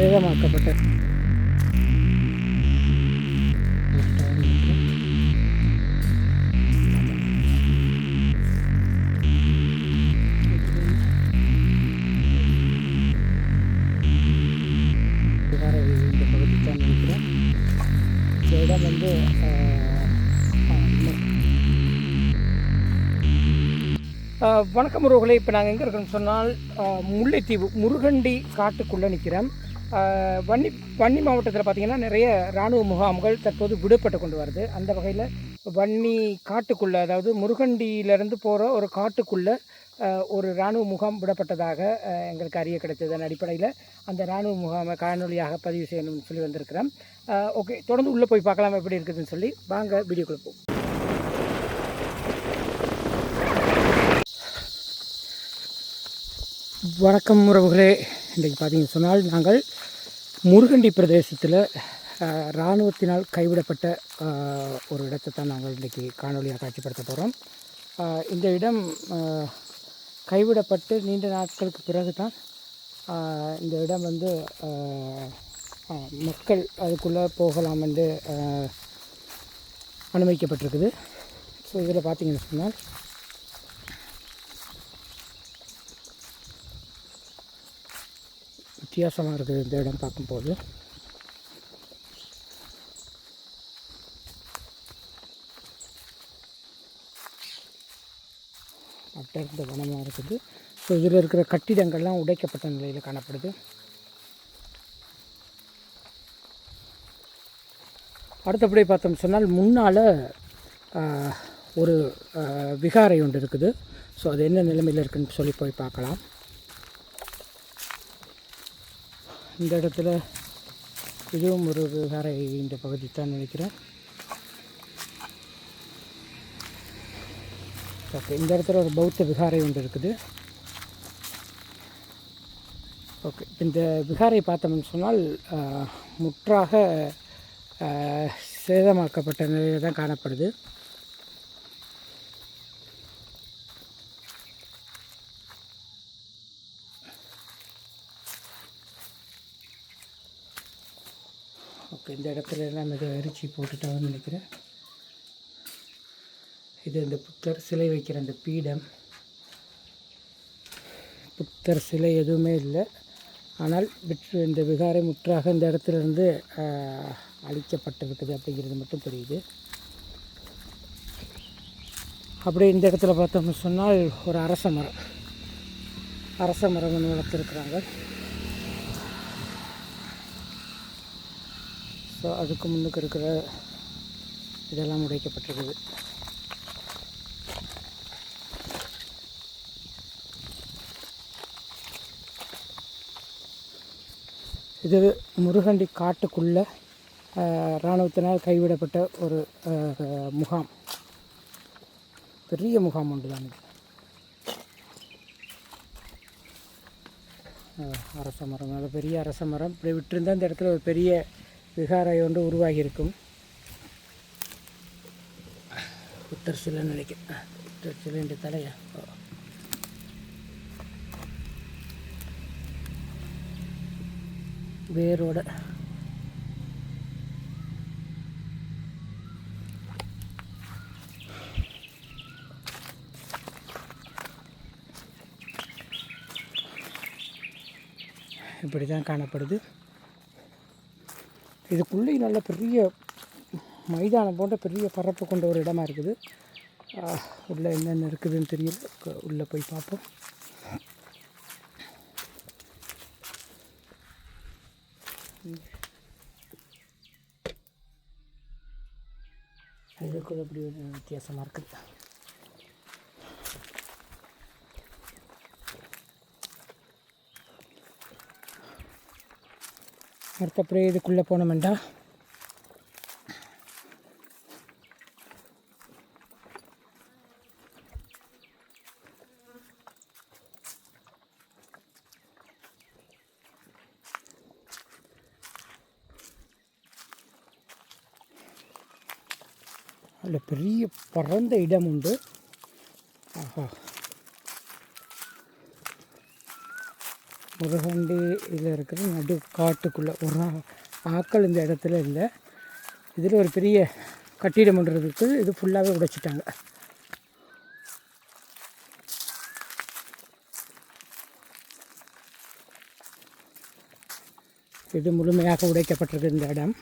சேதமாக்கப்பட்ட இந்த பகுதி தான் நினைக்கிறேன் இந்த இடம் வந்து வணக்கம் உறவுகளே. இப்போ நாங்கள் எங்கே இருக்கோம்னு சொன்னால் முல்லைத்தீவு முருகண்டி காட்டுக்குள்ளே நிற்கிறோம் வன்னி வன்னி மாவட்டத்தில் பார்த்திங்கன்னா நிறைய இராணுவ முகாம்கள் தற்போது விடுபட்டு கொண்டு வருது. அந்த வகையில் வன்னி காட்டுக்குள்ளே அதாவது முருகண்டியிலேருந்து போகிற ஒரு காட்டுக்குள்ளே ஒரு இராணுவ முகாம் விடப்பட்டதாக எங்களுக்கு அறிய கிடைத்ததன் அடிப்படையில் அந்த இராணுவ முகாமை காணொலியாக பதிவு செய்யணும்னு சொல்லி வந்திருக்கிறேன் ஓகே தொடர்ந்து உள்ளே போய் பார்க்கலாம் எப்படி இருக்குதுன்னு சொல்லி. வாங்க வீடியோ கொடுப்போம் வணக்கம் உறவுகளே. இன்றைக்கு பார்த்தீங்கன்னு சொன்னால் நாங்கள் முருகண்டி பிரதேசத்தில் இராணுவத்தினால் கைவிடப்பட்ட ஒரு இடத்தை தான் நாங்கள் இன்றைக்கி காணொலியாக காட்சிப்படுத்த போகிறோம் இந்த இடம் கைவிடப்பட்டு நீண்ட நாட்களுக்கு பிறகு தான் இந்த இடம் வந்து மக்கள் அதுக்குள்ளே போகலாம் என்று அனுமதிக்கப்பட்டிருக்குது. ஸோ இதில் பார்த்தீங்கன்னு சொன்னால் வித்தியாசமாக இருக்குது இந்த இடம் பார்க்கும்போது. அட்டர்ந்த வனமாக இருக்குது. ஸோ இதில் இருக்கிற கட்டிடங்கள்லாம் உடைக்கப்பட்ட நிலையில் காணப்படுது. அடுத்தபடி பார்த்தோம் சொன்னால் முன்னால் ஒரு விகாரை ஒன்று இருக்குது. ஸோ அது என்ன நிலைமையில் இருக்குதுன்னு சொல்லி போய் பார்க்கலாம். இந்த இடத்துல இதுவும் ஒரு விகாரை இந்த பகுதி தான் நினைக்கிறேன். ஓகே இந்த இடத்துல ஒரு பௌத்த விகாரை ஒன்று இருக்குது. ஓகே இந்த விகாரை பார்த்தோம்னு சொன்னால் முற்றாக சேதமாக்கப்பட்ட நிலையில் தான் காணப்படுது. இப்போ இந்த இடத்துல எல்லாம் இதை எரிச்சி போட்டுட்டாங்கன்னு நினைக்கிறேன். இது இந்த புத்தர் சிலை வைக்கிற அந்த பீடம். புத்தர் சிலை எதுவுமே இல்லை. ஆனால் விற்று இந்த விகாரை முற்றாக இந்த இடத்துல இருந்து அழிக்கப்பட்டிருக்குது அப்படிங்கிறது மட்டும் தெரியுது. அப்படியே இந்த இடத்துல பார்த்தோம்னு சொன்னால் ஒரு அரச மரம். அரச மரம் ஒன்று வளர்த்துருக்குறாங்க. ஸோ அதுக்கு முன்னுக்கு இருக்கிற இதெல்லாம் உடைக்கப்பட்டிருக்குது. இது முருகண்டி காட்டுக்குள்ளே இராணுவத்தினால் கைவிடப்பட்ட ஒரு முகாம். பெரிய முகாம் ஒன்று தான் அரச மரம். அது பெரிய அரச மரம். இப்படி விட்டுருந்தால் இந்த இடத்துல ஒரு பெரிய விகாரை ஒன்று உருவாகியிருக்கும். புத்தர் சிலை நினைக்கிறேன் புத்தர் சிலைன்ற தலையா? வேரோட. இப்படி தான் காணப்படுது. இதுக்குள்ளேயும் நல்ல பெரிய மைதானம் போன்ற பெரிய பரப்பு கொண்ட ஒரு இடமா இருக்குது. உள்ளே உள்ள என்னென்ன இருக்குதுன்னு தெரியல. உள்ளே உள்ள போய் பார்ப்போம். இதுக்குள்ள அப்படி ஒரு வித்தியாசமாக இருக்குது அடுத்தப்படியே இதுக்குள்ளே போனோம்டா. அதில் பெரிய பரந்த இடம் உண்டு. ஆஹா. முருகண்டி இதில் இருக்கிற நடு காட்டுக்குள்ளே. ஒரு ஆக்கள் ஆட்கள் இந்த இடத்துல இல்லை. இதில் ஒரு பெரிய கட்டிடம் ஒன்று இருக்குது. இது ஃபுல்லாகவே உடைச்சிட்டாங்க. இது முழுமையாக உடைக்கப்பட்டிருக்கு இந்த இடம்.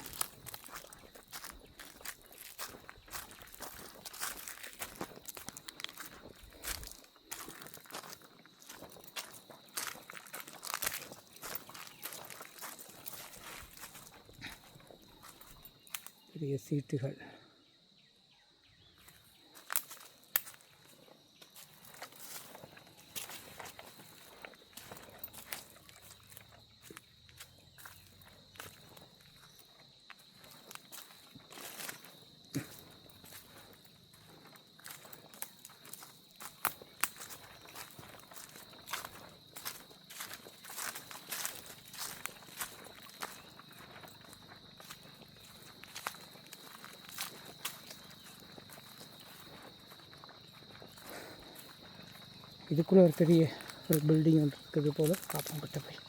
பெரிய இதுக்குள்ளே ஒரு பெரிய ஒரு பில்டிங் ஒன்று இருக்குது போல். பார்ப்போம் கிட்ட போய்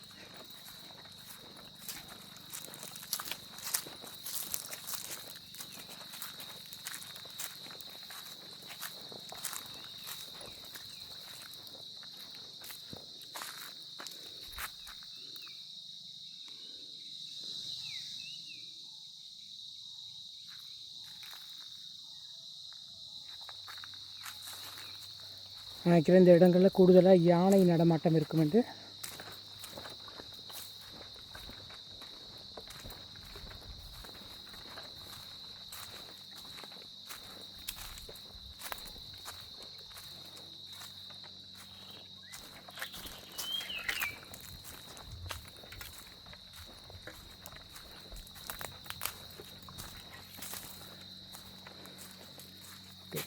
நினைக்கிற இந்த இடங்களில் கூடுதலாக யானை நடமாட்டம் இருக்கும் என்று.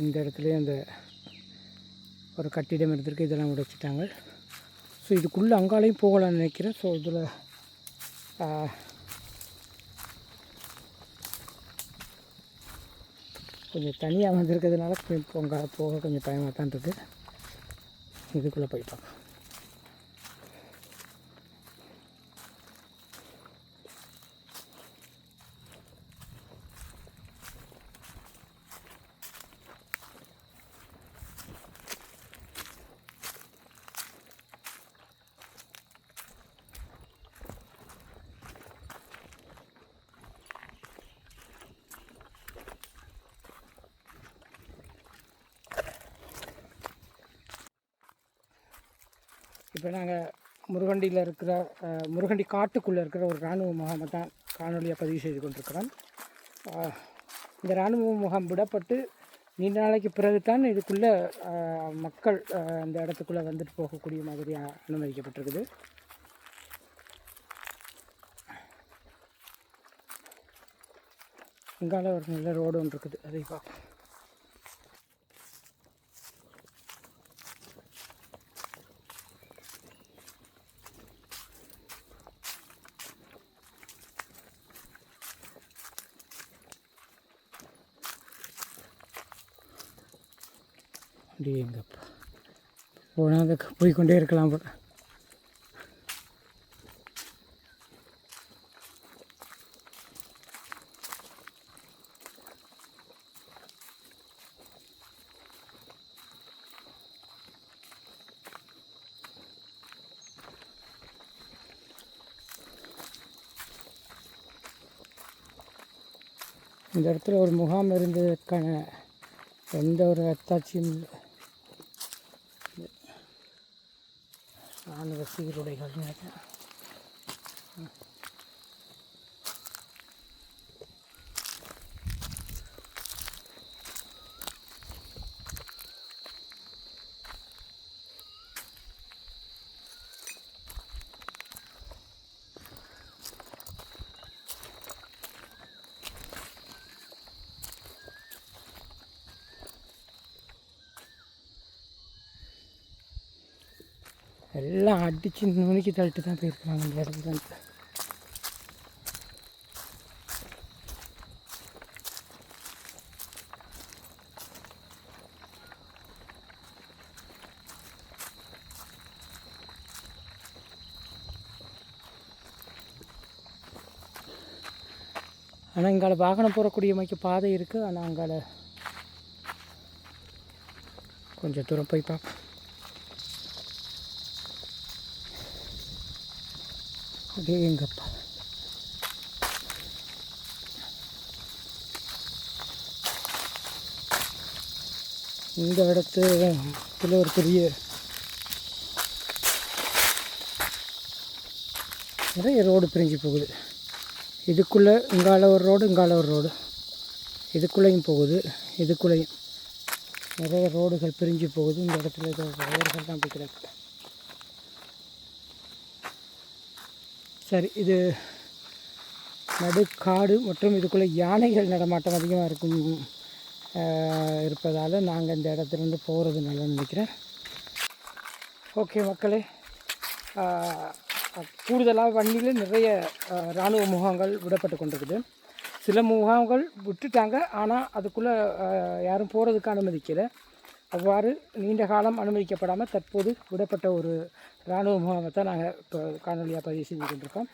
இந்த இடத்துலையும் அந்த ஒரு கட்டிடம் இருந்திருக்கு இதெல்லாம் உடைச்சிட்டாங்க. ஸோ இதுக்குள்ளே அங்காலையும் போகலான்னு நினைக்கிறேன். ஸோ இதில் கொஞ்சம் தனியாக வந்திருக்கிறதுனால கொஞ்சம் போங்க போக கொஞ்சம் பயமாக தான் இருக்குது இதுக்குள்ளே போயிட்டோம். இப்போ நாங்கள் முருகண்டியில் இருக்கிற முருகண்டி காட்டுக்குள்ளே இருக்கிற ஒரு இராணுவ முகாமை தான் காணொலியாக பதிவு செய்து கொண்டிருக்கிறோம். இந்த இராணுவ முகாம் விடப்பட்டு நீண்ட நாளைக்கு பிறகு தான் இதுக்குள்ளே மக்கள் அந்த இடத்துக்குள்ளே வந்துட்டு போகக்கூடிய மாதிரியாக அனுமதிக்கப்பட்டிருக்குது. இங்கால ஒரு நல்ல ரோடு ஒன்று இருக்குது. அதை பார்ப்போம். அப்படியே எங்கப்பா? போனால் அது போய்க்கொண்டே இருக்கலாம் போல. இந்த இடத்துல ஒரு முகாம் இருந்ததற்கான எந்த ஒரு அத்தாட்சியும் இல்லை सीरोडे घालून எல்லாம் அடித்து நுணுக்கி தள்ளிட்டு தான் போயிருக்கிறாங்க இந்த இடத்துல ஆனால் இங்கால வாகனம் போகக்கூடிய மாதிரி பாதை இருக்குது ஆனால் அங்கால கொஞ்சம் தூரம் போய் பார்ப்போம். அதே எங்கப்பா. இந்த இடத்து இதில் ஒரு பெரிய நிறைய ரோடு பிரிஞ்சு போகுது. இதுக்குள்ளே இங்கால ஒரு ரோடு இங்கால ஒரு ரோடு. இதுக்குள்ளேயும் போகுது இதுக்குள்ளேயும். நிறைய ரோடுகள் பிரிஞ்சு போகுது. இந்த இடத்துல ஏதோ வயர்கள் தான் போய் கிடக்குது. சரி இது நடுக்காடு மற்றும் இதுக்குள்ளே யானைகள் நடமாட்டம் அதிகமாக இருக்கும் இருப்பதால் நாங்கள் இந்த இடத்துலேருந்து போகிறது நல்லா நினைக்கிறேன். ஓகே மக்களே கூடுதலாக வண்டியில் நிறைய இராணுவ முகாம்கள் விடப்பட்டு கொண்டிருக்குது. சில முகாம்கள் விட்டுட்டாங்க ஆனால் அதுக்குள்ளே யாரும் போகிறதுக்கு அனுமதிக்கலை. அவ்வாறு நீண்ட காலம் அனுமதிக்கப்படாமல் தற்போது விடப்பட்ட ஒரு இராணுவ முகாமை தான் நாங்கள் இப்போ காணொலியாக பதிவு செஞ்சு கொண்டிருக்கோம்.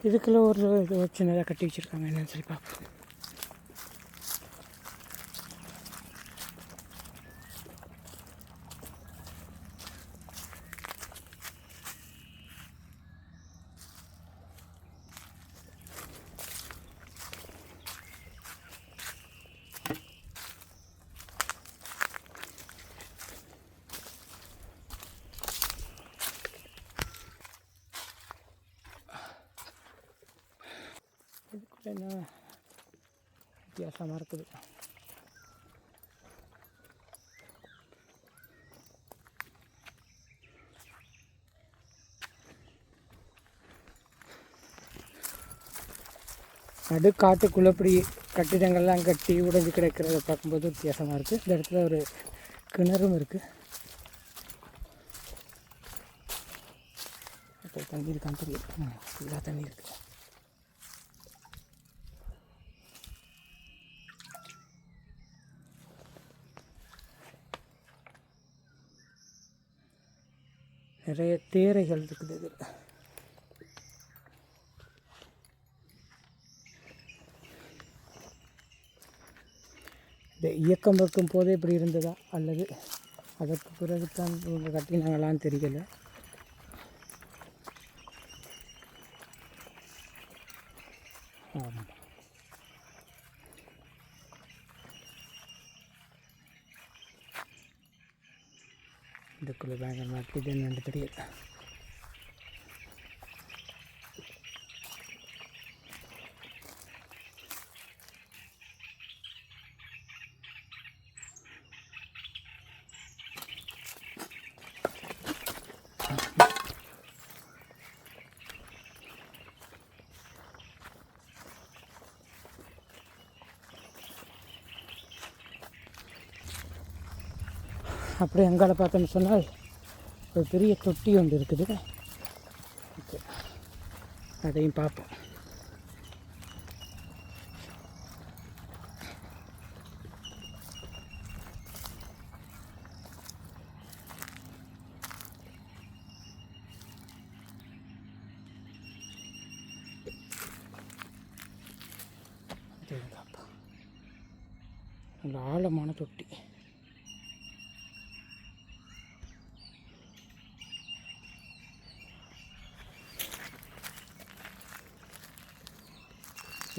இதுக்குள்ளே ஒரு இது சின்னதாக கட்டி வச்சுருக்காங்க என்னன்னு சொல்லி பார்ப்போம் இதுக்குள்ள என்ன வித்தியாசமாக இருக்குது நடு காட்டுக்குள்ளே இப்படி கட்டிடங்கள்லாம் கட்டி உடைஞ்சு கிடக்கிறத பார்க்கும்போது வித்தியாசமாக இருக்குது இந்த இடத்துல ஒரு கிணறும் இருக்குது இப்போ தண்ணி இருக்கான்னு தெரியும் ஃபுல்லாக தண்ணி இருக்குது நிறைய தேரைகள் இருக்குது இதில். இந்த இயக்கம் இருக்கும் போதே இப்படி இருந்ததா? அல்லது அதற்கு பிறகு தான் இவங்க கட்டினாங்களான்னு தெரியல. ஆமாம். இதுக்குள்ளே பயங்கரமாக இருக்குது என்னன்னு தெரியல அப்படி எங்களை பார்த்தோன்னு சொன்னால் ஒரு பெரிய தொட்டி ஒன்று இருக்குது. ஓகே. அதையும் பார்ப்போம். நல்ல ஆழமான தொட்டி.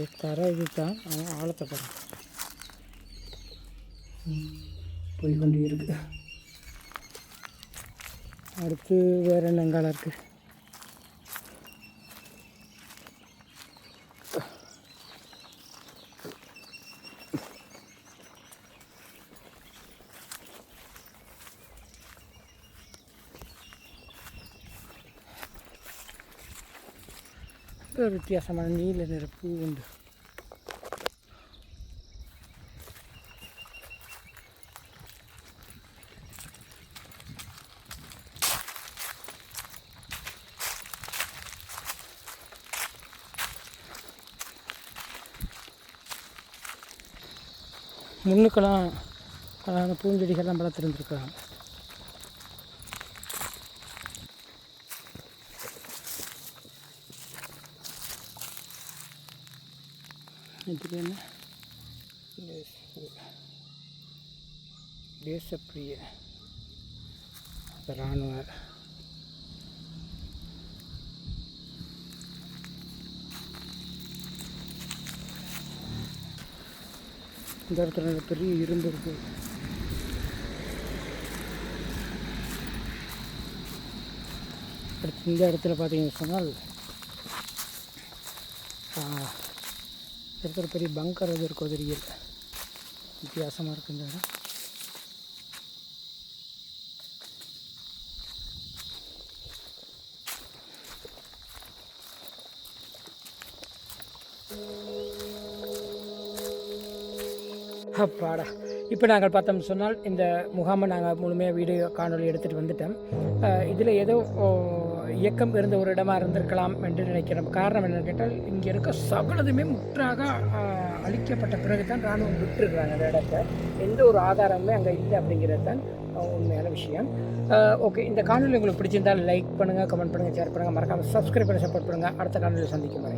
இது தர இது தான் ஆனால் ஆழத்தை பாருங்க. போய் கொண்டு இருக்கு. அடுத்து வேறு என்ன இருக்குது ஒரு வித்தியாசமான நீல நிற பூ உண்டு முன்னுக்கெல்லாம் அழகான பூஞ்செடிகள்லாம் வளர்த்துருந்துருக்குறாங்க. இது என்ன தேசப்பிரிய இராணுவ இந்த இடத்துல பெரிய இரும்பு இருக்கு அடுத்து இந்த இடத்துல பார்த்தீங்கன்னு சொன்னால் இந்த இடத்துல பெரிய பங்கர் இது இருக்கோ தெரியல. வித்தியாசமாக இருக்கு இந்த இடம். அப்பாடா. இப்போ நாங்கள் பார்த்தோம் சொன்னால் இந்த முகாமை நாங்கள் முழுமையாக வீடியோ காணொலி எடுத்துகிட்டு வந்துட்டோம். இதில் ஏதோ இயக்கம் இருந்த ஒரு இடமா இருந்திருக்கலாம் என்று நினைக்கிறோம். காரணம் என்னன்னு கேட்டால் இங்கே இருக்க சகலதுமே முற்றாக அழிக்கப்பட்ட பிறகு தான் இராணுவம் விட்டுருக்குறாங்க அந்த இடத்த. எந்த ஒரு ஆதாரமுமே அங்கே இல்லை அப்படிங்கிறது தான் உண்மையான விஷயம். ஓகே இந்த காணொலி உங்களுக்கு பிடிச்சிருந்தால் லைக் பண்ணுங்கள் கமெண்ட் பண்ணுங்கள் ஷேர் பண்ணுங்கள் மறக்காமல் சப்ஸ்கிரைப் பண்ணி சப்போர்ட் பண்ணுங்கள் அடுத்த காணொலியில் சந்திக்கும் வரை.